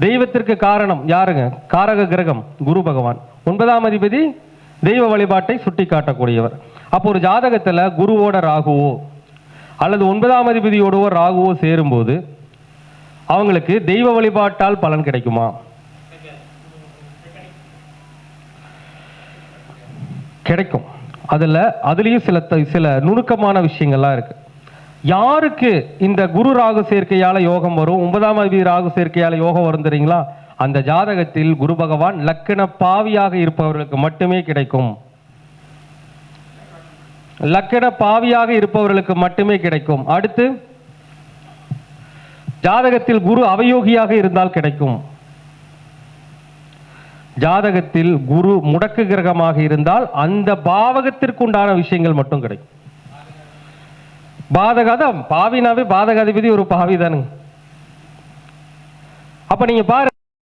தெய்வத்திற்கு காரணம் யாருங்க? காரக கிரகம் குரு பகவான். ஒன்பதாம் அதிபதி தெய்வ வழிபாட்டை சுட்டி காட்டக்கூடியவர் அப்போ ஒரு ஜாதகத்தில் குருவோட ராகுவோ அல்லது ஒன்பதாம் அதிபதியோடவோ ராகுவோ சேரும்போது அவங்களுக்கு தெய்வ வழிபாட்டால் பலன் கிடைக்குமா? கிடைக்கும். அதில் அதுலேயும் சில த- சில நுணுக்கமான விஷயங்கள்லாம் இருக்குது யாருக்கு இந்த குரு ராகு சேர்க்கையால யோகம் வரும்? ஒன்பதாம் அதிபதி ராகு சேர்க்கையால யோகம் வரும் தெரியுங்களா? அந்த ஜாதகத்தில் குரு பகவான் லக்கண பாவியாக இருப்பவர்களுக்கு மட்டுமே கிடைக்கும். லக்கண பாவியாக இருப்பவர்களுக்கு மட்டுமே கிடைக்கும். அடுத்து ஜாதகத்தில் குரு அவயோகியாக இருந்தால் கிடைக்கும். ஜாதகத்தில் குரு முடக்கு கிரகமாக இருந்தால் அந்த பாவகத்திற்கு உண்டான விஷயங்கள் மட்டும் கிடைக்கும். பாதகாத பாவினாவே பாதகாதிபதி ஒரு பாவி தானுங்க அப்ப நீங்க பாரு